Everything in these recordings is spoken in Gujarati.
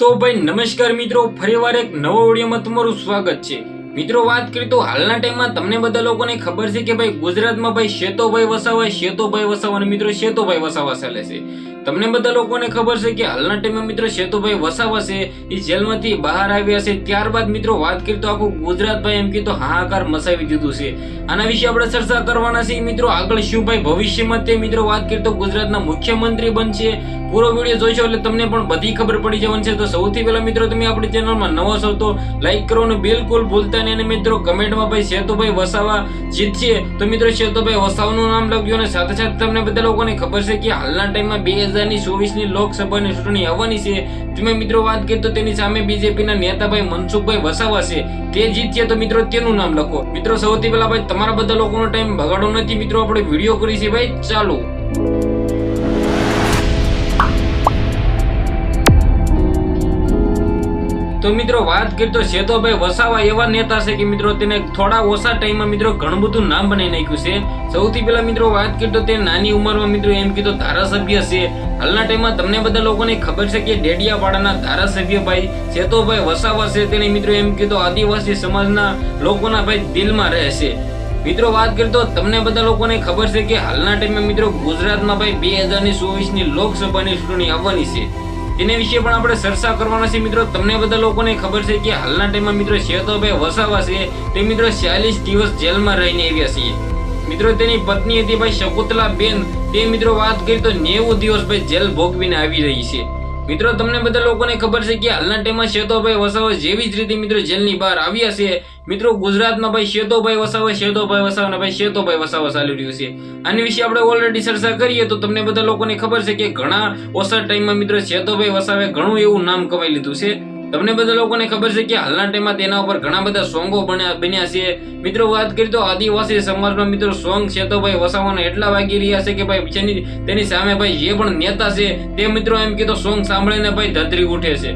તો ભાઈ નમસ્કાર મિત્રો, ફરીવાર એક નવો ઓડિયોમાં તમારું સ્વાગત છે. મિત્રો, વાત કરી તો હાલના ટાઈમમાં તમને બધા લોકોને ખબર છે કે ભાઈ ગુજરાતમાં ભાઈ શેતોભાઈ વસાવા શેતોભાઈ વસાવા અને મિત્રો શેતોભાઈ વસાવા ચાલે છે. તમને બધા લોકોને ખબર છે કે હાલના ટાઈમમાં મિત્રો શેતુભાઈ વસાવા છે, એ જેલમાંથી બહાર આવ્યા છે. ત્યારબાદ મિત્રો વાત કરીએ તો આખું ગુજરાત ભાઈ એમ કીધું હાહાકાર મસાવી દીધું છે. આના વિશે આપણે ચર્ચા કરવાના છે મિત્રો આગળ શું ભાઈ ભવિષ્યમાં તે મિત્રો વાત કરીએ તો ગુજરાતના મુખ્યમંત્રી બનશે. પૂરો વીડિયો જોઈશો એટલે તમને પણ બધી ખબર પડી જવાની છે. તો સૌથી પહેલા મિત્રો તમે આપણી ચેનલમાં નવા છો તો લાઈક કરવાનું બિલકુલ ભૂલતા નહીં. અને મિત્રો કમેન્ટમાં ભાઈ શેતુભાઈ વસાવા જીતશે. તો મિત્રો શેતુભાઈ વસાવાનું નામ લખજો અને સાથે સાથે તમને બધા લોકોને ખબર છે કે હાલના ટાઈમમાં બે હજારની ચોવીસની લોકસભાની ચૂંટણી આવવાની છે. તમે મિત્રો વાત કરીએ તો તેની સામે બીજેપીના નેતાભાઈ મનસુખભાઈ વસાવા છે. તે જીતશે તો મિત્રો તેનું નામ લખો. મિત્રો સૌથી પહેલા ભાઈ, તમારા બધા લોકોનો ટાઈમ બગાડો નથી. મિત્રો, આપણે વીડિયો કરી ભાઈ, ચાલો. તો મિત્રો વાત કરીએ તો શેતોભાઈ વસાવા એવા નેતા છે કે મિત્રો તેને થોડા ઓછા ટાઈમમાં મિત્રો ઘણું બધું નામ બનાવી નાખ્યું છે. સૌથી પહેલા મિત્રો વાત કરતો તો નાની ઉંમરમાં મિત્રો એમ કીધો ધારાસભ્ય છે. હાલના ટાઈમમાં તમને બધા લોકોને ખબર છે કે ડેડિયાવાડાના ધારાસભ્ય ભાઈ શેતોભાઈ વસાવા છે. તેને મિત્રો એમ કીધો આદિવાસી સમાજના લોકોના ભાઈ દિલમાં રહે છે. મિત્રો વાત કરીએ તો તમને બધા લોકોને ખબર છે કે હાલના ટાઈમે મિત્રો ગુજરાતમાં ભાઈ બે હજારની ચોવીસની લોકસભાની ચૂંટણી આવવાની છે. તેના વિશે પણ આપણે ચર્ચા કરવાના છે મિત્રો, તમને બધા લોકોને ખબર છે કે હાલના ટાઈમમાં મિત્રો શેતોભાઈ વસાવા છે. તે મિત્રો ચાલીસ દિવસ જેલમાં રહીને આવ્યા છે મિત્રો, તેની પત્ની હતી ભાઈ શકુતલા બેન તે મિત્રો વાત કરી તો નેવું દિવસ ભાઈ જેલ ભોગવીને આવી રહી છે. મિત્રો, તમને બધા લોકોને ખબર છે કે હાલના ટાઈમમાં શેતોભાઈ વસાવા જેવી જ રીતે મિત્રો જેલની બહાર આવ્યા છે. મિત્રો, ગુજરાતમાં ભાઈ શેતોભાઈ વસાવા શેતોભાઈ વસાવા ભાઈ શેતોભાઈ વસાવા ચાલી રહ્યું છે. આની વિશે આપણે ઓલરેડી ચર્ચા કરીએ તો તમને બધા લોકોને ખબર છે કે ઘણા ઓછા ટાઈમમાં મિત્રો શેતોભાઈ વસાવે ઘણું એવું નામ કમાઈ લીધું છે. તમને બધા લોકોને ખબર છે કે હાલના ટાઈમમાં તેના ઉપર ઘણા બધા સોંગો બન્યા છે. મિત્રો, વાત કરી તો આદિવાસી સમાજમાં મિત્રો સોંગ છે તો ભાઈ વસાવાના એટલા વાગી રહ્યા છે કે ભાઈ તેની તેની સામે ભાઈ જે પણ નેતા છે, તે મિત્રો એમ કીધો સોંગ સાંભળીને ભાઈ ધતરી ઉઠે છે.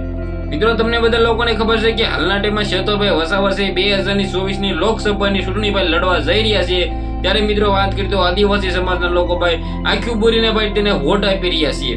મિત્રો, તમને બધા લોકોને ખબર છે કે હાલના ટાઈમમાં શેતોભાઈ વસાવા છે. બે હજારની ચોવીસની લોકસભાની ચૂંટણી ભાઈ લડવા જઈ રહ્યા છે. ત્યારે મિત્રો વાત કરી તો આદિવાસી સમાજના લોકો ભાઈ આખું બોરીને ભાઈ તેને વોટ આપી રહ્યા છીએ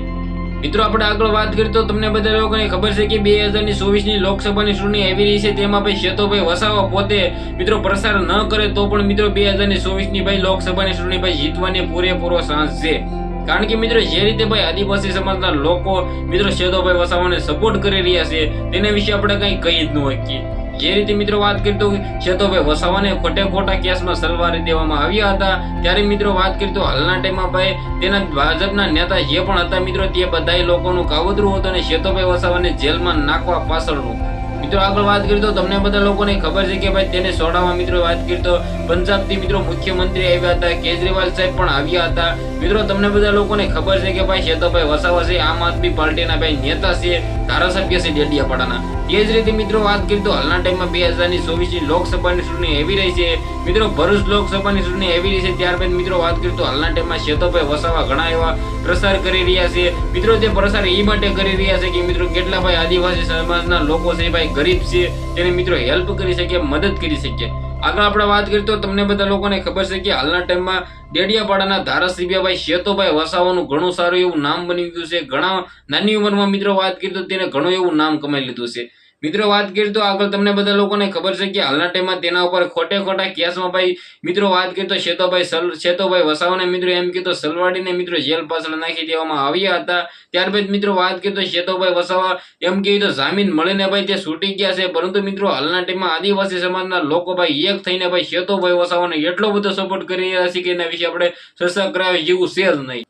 મિત્રો, આપણે આગળ વાત કરીએ તો તમને બધા લોકોને ખબર છે કે બે હજારની ચોવીસની લોકસભાની ચૂંટણી આવી રહી છે, તેમાં ભાઈ શેતોભાઈ વસાવા પોતે, મિત્રો, પ્રસાર ન કરે તો પણ, મિત્રો, બે હજારની ચોવીસની ભાઈ લોકસભાની ચૂંટણી ભાઈ જીતવાની પૂરેપૂરો ચાન્સ છે. કારણ કે, મિત્રો, જે રીતે ભાઈ આદિવાસી સમાજના લોકો, મિત્રો, શેતોભાઈ વસાવાને સપોર્ટ કરી રહ્યા છે, તેના વિશે આપણે કઈ કહી જ ન શકીએ. જે રીતે મિત્રો વાત કરી તો વસાવાને ખોટે ખોટા કેસમાં સલવારી દેવામાં આવ્યા હતા, ત્યારે મિત્રો વાત કરી હાલના ટાઈમમાં ભાઈ તેના ભાજપના નેતા જે પણ હતા મિત્રો, તે બધા લોકોનું કાવતરું હતું અને શેતોભાઈ વસાવાને જેલમાં નાખવા પાછળનું મિત્રો આગળ વાત કરી તો તમને બધા લોકોને ખબર છે કે ભાઈ તેને સોડામાં મિત્રો વાત કરી તો પંજાબથી મિત્રો મુખ્યમંત્રી આવ્યા હતા, કેજરીવાલ સાહેબ પણ આવ્યા હતા. મિત્રો તમને બધા લોકોને ખબર છે કે ભાઈ શેતોભાઈ વસાવા છે, આમ આદમી પાર્ટીના ભાઈ નેતા છે. ધારાસભ્ય છે ડેડિયાપાડાના તે જ રીતે મિત્રો વાત કરીએ તો હાલના ટાઈમમાં બે હજારની ચોવીસની લોકસભાની ચૂંટણી એવી રહી છે. મિત્રો ભરૂચ લોકસભાની ચૂંટણી એવી રહી છે, ત્યારબાદ મિત્રો વાત કરીએ તો હાલના ટાઈમમાં શેતોભાઈ વસાવા ઘણા એવા પ્રસાર કરી રહ્યા છે. મિત્રો તે પ્રસાર એ માટે કરી રહ્યા છે કે મિત્રો કેટલા ભાઈ આદિવાસી સમાજના લોકો છે ભાઈ ગરીબ છે, તેને મિત્રો હેલ્પ કરી શકે, મદદ કરી શકે. આગળ આપણે વાત કરીએ તો તમને બધા લોકોને ખબર છે કે હાલના ટાઈમમાં ડેડિયાપાડાના ધારાસભ્ય ભાઈ શેતોભાઈ વસાવાનું ઘણું સારું એવું નામ બની ગયું છે. ઘણા નાની ઉંમરમાં મિત્રો વાત કરીએ તો તેને ઘણું એવું નામ કમાઈ લીધું છે. મિત્રો, વાત કરીએ તો આગળ તમને બધા લોકોને ખબર છે કે હાલના ટાઈમમાં તેના ઉપર ખોટે ખોટા કેસમાં ભાઈ, મિત્રો, વાત કરીએ તો શેતોભાઈ શેતોભાઈ વસાવાને મિત્રો, એમ કીધું સલવાડીને મિત્રો જેલ પાછળ નાખી દેવામાં આવ્યા હતા. ત્યારબાદ મિત્રો, વાત કરીએ તો શેતોભાઈ વસાવા, એમ કહ્યું તો જામીન મળીને ભાઈ તે છૂટી ગયા છે. પરંતુ મિત્રો, હાલના ટાઈમમાં આદિવાસી સમાજના લોકો ભાઈ એક થઈને ભાઈ શેતોભાઈ વસાવાને એટલો બધો સપોર્ટ કરી રહ્યા છે કે એના વિશે આપણે ચર્ચા કરાવી જેવું છે જ નહીં.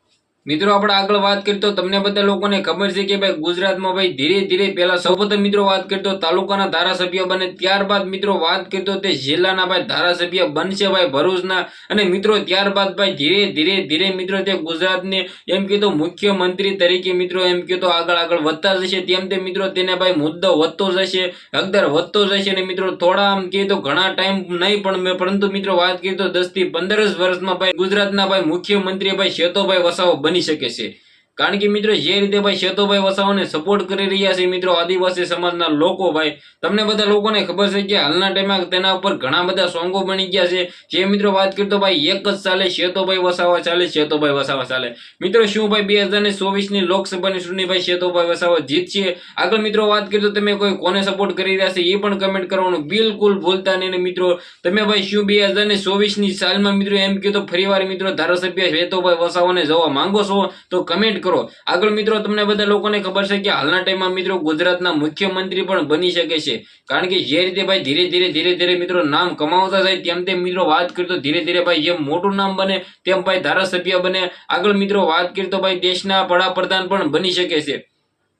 મિત્રો, આપણે આગળ વાત કરીએ તો તમને બધા લોકોને ખબર છે કે ભાઈ ગુજરાતમાં ભાઈ ધીરે ધીરે પહેલા સૌપ્રથમ મિત્રો વાત કરીએ તો તાલુકાના ધારાસભ્ય બને. ત્યારબાદ મિત્રો વાત કરીએ તો તે જિલ્લાના ભાઈ ધારાસભ્ય બનશે ભાઈ ભરૂચના. અને મિત્રો, ત્યારબાદ ભાઈ ધીરે ધીરે ધીરે મિત્રો તે ગુજરાતને એમ કીધું મુખ્યમંત્રી તરીકે મિત્રો એમ કીધું આગળ આગળ વધતા જશે. તેમ તેમ મિત્રો તેને ભાઈ મુદ્દો વધતો જશે, હકદાર વધતો જશે. અને મિત્રો, થોડા આમ કહીએ તો ઘણા ટાઈમ નહીં, પણ પરંતુ મિત્રો વાત કરીએ તો દસથી પંદર વર્ષમાં ભાઈ ગુજરાતના ભાઈ મુખ્યમંત્રી ભાઈ શેતોભાઈ વસાવો બની શકે છે કારણ કે મિત્રો, જે રીતે ભાઈ શેતોભાઈ વસાવાને સપોર્ટ કરી રહ્યા છે મિત્રો, આદિવાસી સમાજના લોકો ભાઈ, તમને બધા લોકોને ખબર છે કે હાલના ટાઈમમાં તેના ઉપર ઘણા બધા સોંગો બની ગયા છે. જે મિત્રો વાત કરતો ભાઈ, એક જ ચાલે શેતોભાઈ વસાવા ચાલે, શેતોભાઈ વસાવા ચાલે. મિત્રો, શું ભાઈ બે હજાર ને ની લોકસભાની ચૂંટણી ભાઈ શેતોભાઈ વસાવા જીતશે? આગળ મિત્રો વાત કરીએ તો તમે કોઈ કોને સપોર્ટ કરી રહ્યા છે એ પણ કમેન્ટ કરવાનું બિલકુલ ભૂલતા નહીં મિત્રો. તમે ભાઈ, શું બે હજાર ને ચોવીસની સાલમાં મિત્રો એમ તો ફરીવાર મિત્રો ધારાસભ્ય શેતોભાઈ વસાવાને જવા માંગો છો? તો કમેન્ટ કરો. આગળ મિત્રો, તમને બધા લોકોને ખબર છે કે હાલના ટાઈમમાં મિત્રો ગુજરાતના મુખ્યમંત્રી પણ બની શકે છે. કારણ કે જે રીતે ભાઈ ધીરે ધીરે ધીરે ધીરે મિત્રો નામ કમાવતા જાય તેમ તેમ મિત્રો વાત કરીએ તો ધીરે ધીરે ભાઈ જેમ મોટું નામ બને તેમ ભાઈ ધારાસભ્ય બને. આગળ મિત્રો વાત કરીએ તો ભાઈ દેશના વડાપ્રધાન પણ બની શકે છે.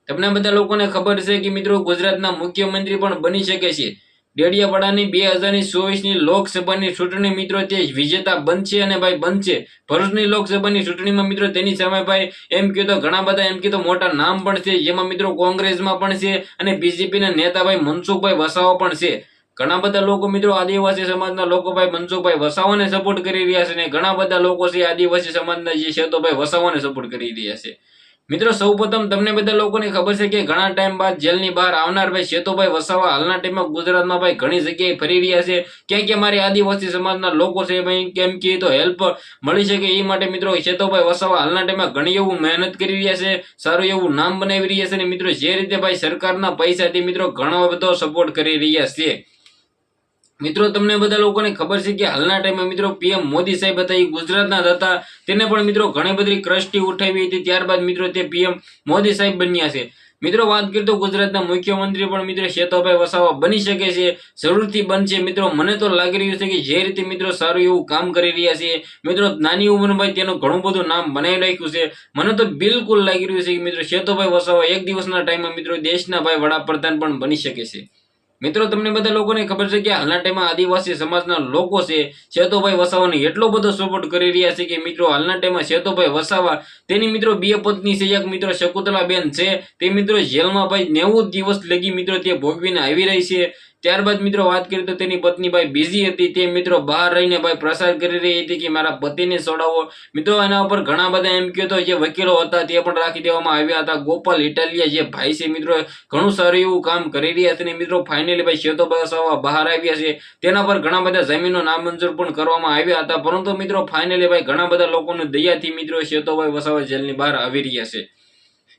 તમને બધા લોકોને ખબર છે કે મિત્રો ગુજરાતના મુખ્યમંત્રી પણ બની શકે છે. ડેડિયાપાડાની બે હજારની ચોવીસની લોકસભાની ચૂંટણી મિત્રો તે વિજેતા બનશે અને ભાઈ બનશે. ભરૂચની લોકસભાની ચૂંટણીમાં મિત્રો તેની સામે ભાઈ એમ કીધો ઘણા બધા એમ કીધો મોટા નામ પણ છે. જેમાં મિત્રો કોંગ્રેસમાં પણ છે અને બીજેપીના નેતા ભાઈ મનસુખભાઈ વસાવા પણ છે. ઘણા બધા લોકો મિત્રો આદિવાસી સમાજના લોકો ભાઈ મનસુખભાઈ વસાવાને સપોર્ટ કરી રહ્યા છે અને ઘણા બધા લોકો છે આદિવાસી સમાજના જે છે તો ભાઈ વસાવાને સપોર્ટ કરી રહ્યા છે. મિત્રો, સૌપ્રથમ તમને બધા લોકોને ખબર છે કે ઘણા ટાઈમ બાદ જેલની બહાર આવનાર ભાઈ શેતોભાઈ વસાવા હાલના ટાઈમમાં ગુજરાતમાં ભાઈ ઘણી જગ્યાએ ફરી રહ્યા છે. ક્યાં ક્યાં મારી આદિવાસી સમાજના લોકો છે ભાઈ, કેમ કે તો હેલ્પ મળી શકે એ માટે મિત્રો શેતોભાઈ વસાવા હાલના ટાઈમમાં ઘણી એવું મહેનત કરી રહ્યા છે, સારું એવું નામ બનાવી રહ્યા છે અને મિત્રો, જે રીતે ભાઈ સરકારના પૈસાથી મિત્રો ઘણો બધો સપોર્ટ કરી રહ્યા છે. મિત્રો, તમને બધા લોકોને ખબર છે કે હાલના ટાઈમે મિત્રો પીએમ મોદી સાહેબ હતા, એ ગુજરાતના જ હતા. તેને પણ મિત્રો ઘણી બધી ક્રષ્ટી ઉઠાવી હતી. ત્યારબાદ મિત્રો તે પીએમ મોદી સાહેબ બન્યા છે. મિત્રો, વાત કરીએ તો ગુજરાતના મુખ્યમંત્રી પણ મિત્રો શેતોભાઈ વસાવા બની શકે છે. જરૂરથી બનશે. મિત્રો, મને તો લાગી રહ્યું છે કે જે રીતે મિત્રો સારું એવું કામ કરી રહ્યા છે. મિત્રો, નાની ઉંમરમાં તેનું ઘણું બધું નામ બનાવી રાખ્યું છે. મને તો બિલકુલ લાગી રહ્યું છે કે મિત્રો, શેતોભાઈ વસાવા એક દિવસના ટાઈમમાં મિત્રો દેશના ભાઈ વડાપ્રધાન પણ બની શકે છે. મિત્રો, તમને બધા લોકોને ખબર છે કે હાલના ટાઈમમાં આદિવાસી સમાજના લોકો છે, શેતોભાઈ વસાવાને એટલો બધો સપોર્ટ કરી રહ્યા છે કે મિત્રો, હાલના ટાઈમમાં શેતોભાઈ વસાવા, તેની મિત્રો બે પત્ની છે, એક મિત્રો શકુતલાબેન છે, તે મિત્રો જેલમાં ભાઈ નેવું દિવસ લગી મિત્રો તે ભોગવીને આવી રહી છે. ત્યારબાદ મિત્રો વાત કરીએ તો તેની પત્ની ભાઈ બિઝી હતી. તે મિત્રો બહાર રહીને ભાઈ પ્રસાર કરી રહી હતી કે મારા પતિને સોડાવો. મિત્રો એના ઉપર ઘણા બધા એમ કહ્યું તો જે વકીલો હતા તે પણ રાખી દેવામાં આવ્યા હતા. ગોપાલ ઇટાલિયા જે ભાઈ છે મિત્રો ઘણું સારું એવું કામ કરી રહ્યા હતા મિત્રો ફાઇનલી ભાઈ શેતો વસાવા બહાર આવ્યા છે. તેના પર ઘણા બધા જમીનો નામંજૂર પણ કરવામાં આવ્યા હતા. પરંતુ મિત્રો ફાઇનલી ભાઈ ઘણા બધા લોકોની દયાથી મિત્રો શેતોભાઈ વસાવા જેલની બહાર આવી રહ્યા છે.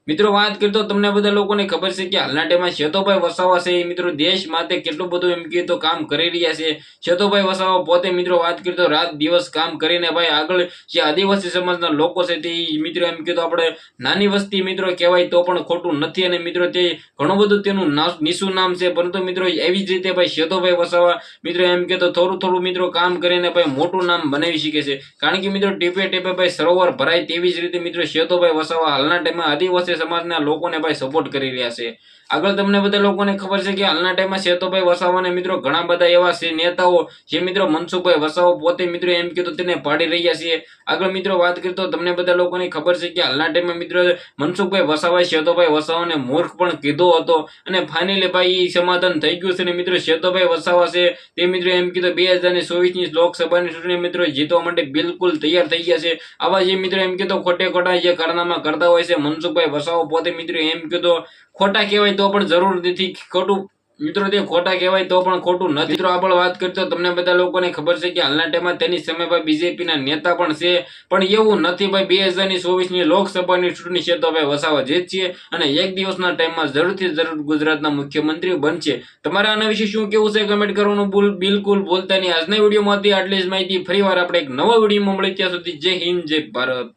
મિત્રો, વાત કરીએ તમને બધા લોકોને ખબર છે કે હાલના ટાઈમમાં શેતોભાઈ વસાવા છે. મિત્રો, દેશ માટે કેટલું બધું એમ કહીએ તો કામ કરી રહ્યા છે. શેતોભાઈ વસાવા પોતે, મિત્રો, વાત કરીએ રાત દિવસ કામ કરીને ભાઈ આગળ જે આદિવાસી સમાજના લોકો છે તે મિત્રો, એમ કીધું આપણે નાની વસ્તી મિત્રો કહેવાય તો પણ ખોટું નથી. અને મિત્રો, તે ઘણું બધું તેનું નિશું નામ છે. પરંતુ મિત્રો, એવી જ રીતે ભાઈ શેતોભાઈ વસાવા, મિત્રો, એમ કહે તો થોડું થોડું મિત્રો કામ કરીને ભાઈ મોટું નામ બનાવી શકે છે. કારણ કે મિત્રો, ટીપે ટીપે ભાઈ સરોવર ભરાય તેવી જ રીતે મિત્રો, શેતોભાઈ વસાવા હાલના ટાઈમમાં આદિવાસી સમાજના લોકોને ભાઈ સપોર્ટ કરી રહ્યા છે. આગળ તમને બધા લોકોને ખબર છે કે હાલના ટાઈમમાં શેતોભાઈ વસાવાને મિત્રો ઘણા બધા એવા નેતાઓ, જે મિત્રો મનસુખભાઈ વસાવા પોતે મિત્રો એમ કીધું તેને પાડી રહ્યા છીએ. આગળ મિત્રો વાત કરીએ તો તમને બધા લોકોને ખબર છે કે હાલના ટાઈમમાં મિત્રો મનસુખભાઈ વસાવાએ સેતુભાઈ વસાવાને મૂર્ખ પણ કીધો હતો. અને ફાઇનલી ભાઈ સમાધાન થઈ ગયું છે અને મિત્રો શેતોભાઈ વસાવા છે તે મિત્રો એમ કીધું બે હજાર ને ચોવીસની લોકસભાની ચૂંટણી મિત્રો જીતવા માટે બિલકુલ તૈયાર થઈ ગયા છે. આવા જે મિત્રો એમ કીધું ખોટે ખોટા જે કારનામા કરતા હોય છે, મનસુખભાઈ વસાવા પોતે મિત્રો એમ કીધું, ખોટા કહેવાય તો પણ જરૂર નથી ખોટું. મિત્રો, તે ખોટા કહેવાય તો પણ ખોટું નથી. મિત્રો આપણે વાત કરીએ તમને બધા લોકોને ખબર છે કે હાલના ટાઈમમાં તેની સામે ભાઈ બીજેપીના નેતા પણ છે. પણ એવું નથી ભાઈ, બે હજારની ચોવીસની લોકસભાની ચૂંટણી છે તો ભાઈ વસાવા જીતશે અને એક દિવસના ટાઈમમાં જરૂરથી જરૂર ગુજરાતના મુખ્યમંત્રી બનશે. તમારે આના વિશે શું કેવું છે કમેન્ટ કરવાનું? ભૂલ બિલકુલ ભૂલતા નહીં. આજના વિડીયોમાંથી આટલી જ માહિતી ફરીવાર આપણે એક નવા વિડીયોમાં મળી ત્યાં સુધી જય હિન્દ, જય ભારત.